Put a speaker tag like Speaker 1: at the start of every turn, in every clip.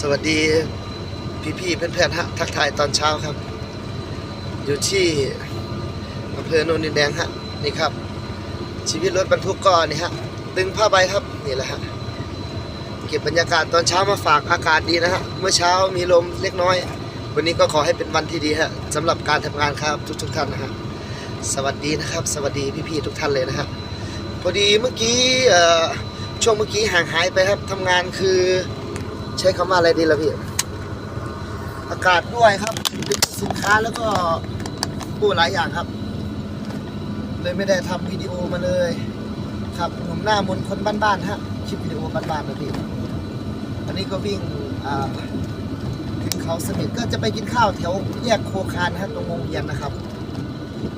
Speaker 1: สวัสดีพี่ๆเพื่อนๆฮะทักทายตอนเช้าครับ อยู่ที่อำเภอโนนดินแดงฮะนี่ครับ ชีวิตรถบรรทุกก็นี่ฮะตึงผ้าใบครับนี่แหละฮะเก็บบรรยากาศตอนเช้ามาฝากอากาศดีนะฮะเมื่อเช้ามีลมเล็กน้อย วันนี้ก็ขอให้เป็นวันที่ดีฮะสำหรับการทำงานครับทุกๆท่านนะฮะสวัสดีนะครับ สวัสดีพี่ๆทุกท่านเลยนะฮะพอดีเมื่อกี้ช่วงเมื่อกี้ห่างหายไปครับทำงานคือ ใช้คำว่าอะไรดีล่ะพี่ อากาศด้วยครับสินค้าแล้วก็ผู้หลายอย่างครับ เลยไม่ได้ทำวิดีโอมาเลย ครับหนุ่มหน้ามนคนบ้านๆฮะคลิปวิดีโอบ้านๆนะพี่อันนี้ก็วิ่งถึงเขาสมิทก็จะไปกินข้าวแถวแยกโคคานฮะตรงวงเวียนนะครับ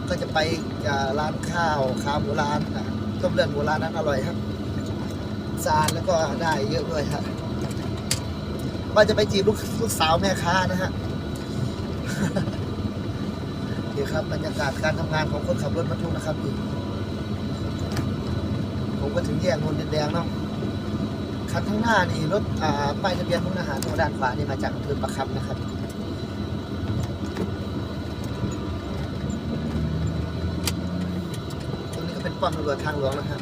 Speaker 1: ก็จะไปจะร้านข้าวขาหมูร้านอะต้มเลือดหมูร้านนั้นอร่อยครับสะอาดแล้วก็ได้เยอะด้วยครับ ว่าจะไปจีบลูกลูกสาวแม่ค้านะฮะนี่ครับบรรยากาศการทำงานของคนขับรถบรรทุกนะครับพี่ผมก็ถึงแยกนนดินแดงเนาะคันข้างหน้านี่รถอ่าป้ายทะเบียนมุกอาหารทางด้านขวานี่มาจากอำเภอประคำนะครับตรงนี้ก็เป็นป้อมตำรวจทางหลวงนะครับ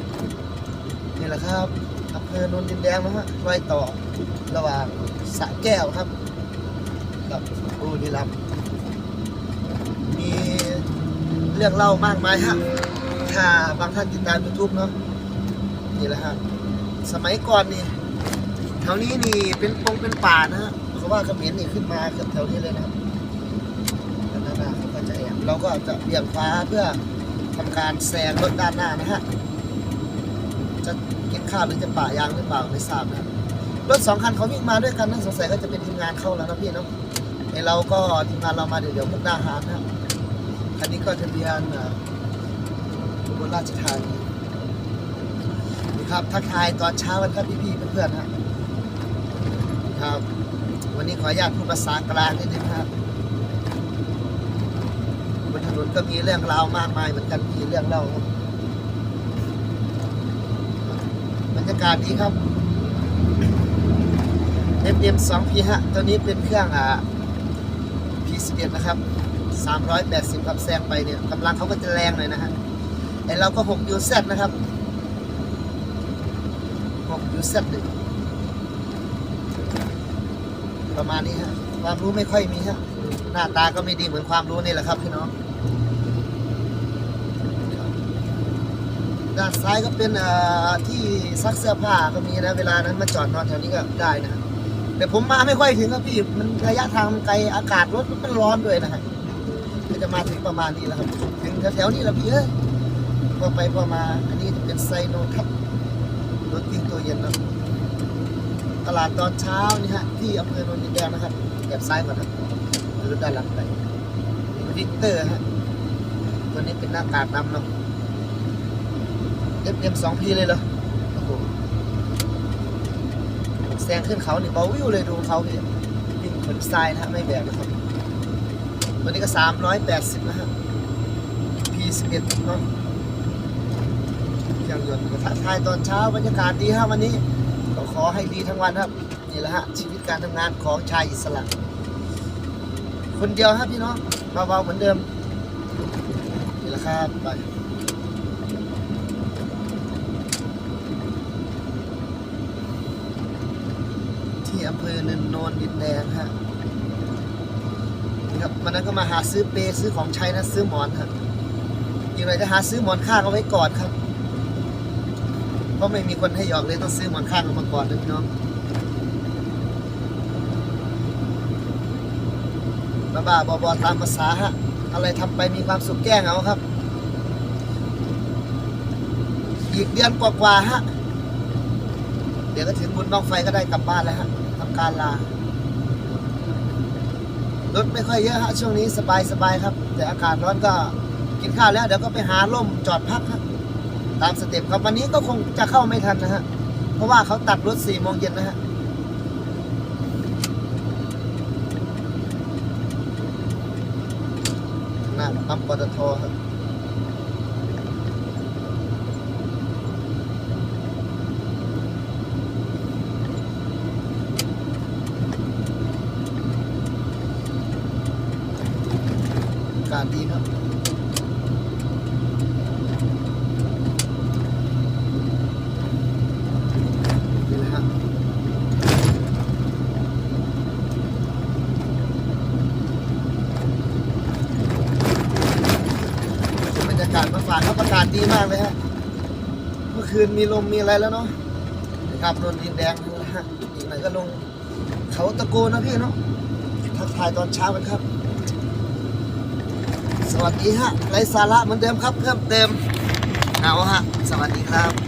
Speaker 1: นี่แหละครับ อำเภอโนนดินแดงนะฮะรอยต่อระหว่างสระแก้วครับ กับบุรีรัมย์มีเรื่องเล่ามากมายฮะถ้าบางท่านติดตามยูทูบเนาะนี่แหละฮะสมัยก่อนนี่แถวนี้นี่เป็นปงเป็นป่านะฮะเขาว่าเขมรนี่ขึ้นมาเกือบแถวนี้เลยนะครับด้านหน้าเขาก็จะแอบเราก็จะเบี่ยงขวาเพื่อทำการแซงรถด้านหน้านะฮะจะ กินข้าวหรือจะป่ายางหรือเปล่าไม่ทราบนะรถสองคันเขาวิ่งมาด้วยกันนะสงสัยก็จะเป็นทีมงานเข้าแล้วนะพี่เนาะไอเราก็ทีมงานเรามาเดี๋ยวเดี๋ยวมุกดาหารนะครับคันนี้ก็ทะเบียนอุบลราชธานีนี่ครับทักทายตอนเช้ากันครับพี่ๆเพื่อนๆนะครับครับ วันนี้ขออนุญาตพูดภาษากลางนิดนึงครับบนถนนก็มีเรื่องราวมากมายเหมือนกันมีเรื่องเล่าครั บรรยากาศดีครับ FM 2 P ฮะตัวนี้เป็นเครื่องอ่า P11 นะครับ 380ครับแซงไปเนี่ยกำลังเขาก็จะแรงหน่อยนะฮะไอเราก็6 UZ นะครับ6 UZ หนึ่งประมาณนี้ฮะความรู้ไม่ค่อยมีฮะหน้าตาก็ไม่ดีเหมือนความรู้นี่แหละครับพี่น้อง ด้านซ้ายก็เป็นที่ซักเสื้อผ้าก็มีนะเวลานั้นมาจอดนอนแถวนี้ก็ได้นะแต่ผมมาไม่ค่อยถึงครับพี่มันระยะทางมันไกลอากาศรถมันร้อนด้วยนะฮะก็จะมาถึงประมาณนี้แล้วครับถึงแถวๆนี้แล้วพี่เอ้ยพอไปพอมาอันนี้เป็นไซโนทับรถวิ่งตัวเย็นนะตลาดตอนเช้านี่ฮะที่อำเภอโนนดินแดงนะครับแอบซ้ายก่อนครับรือด้านหลังไปวิกเตอร์ฮะตัวนี้เป็นหน้ากากดำเนาะ FM 2 P เลยเหรอโอ้โหแซงขึ้นเขานี่เบาวิวเลยดูเขาพี่วิ่งขนทรายนะฮะไม่แบกนะครับวันนี้ก็สามร้อยแปดสิบนะฮะ P11 เนาะเครื่องยนต์ก็ทักทายตอนเช้าบรรยากาศดีฮะวันนี้ก็ขอให้ดีทั้งวันครับ นี่แหละฮะ ชีวิตการทำงานของชายอิสระ คนเดียวฮะพี่น้องเบาๆเหมือนเดิมนี่แหละครับไปำเภอเนินโนนดินแดงฮะนี่ครับวันนั้นก็มาหาซื้อเปซื้อของใช้นะซื้อหมอนครับอีกหนจะหาซื้อหมอนข้างเอาไว้ก่อนครับเพราะไม่มีคนให้หยอกเลยต้องซื้อหมอนข้างเอามาก่อนนะพี่น้องบ้าๆบอๆตามภาษาฮะอะไรทำไปมีความสุขแกล้งเอาครับ อีกเดือนกว่าๆฮะ เดี๋ยวก็ถึงบุญบ้างไฟก็ได้กลับบ้านแล้วฮะ การลารถไม่ค่อยเยอะฮะช่วงนี้สบายสบายครับ แต่อากาศร้อนก็กินข้าวแล้วเดี๋ยวก็ไปหาร่มจอดพักครับตามสเต็ปครับวันนี้ก็คงจะเข้าไม่ทันนะฮะเพราะว่าเขาตัดรถสี่โมงเย็นนะฮะหน้าปั๊มปตทครับ ศดีครับนี่นะฮะบรรยากาศมาฝากครับอากาศดีมากเลยฮะ เมื่อคืนมีลมมีอะไรแล้วเนาะนะครับนนดินแดงนะฮะอีกหน่อยก็ลงเขาตะโกนนะพี่เนาะทักทายตอนเช้ากันครับ สวัสดีฮะไรสาระเหมือนเดิมครับ เพิ่มเติมเอาฮะ สวัสดีครับ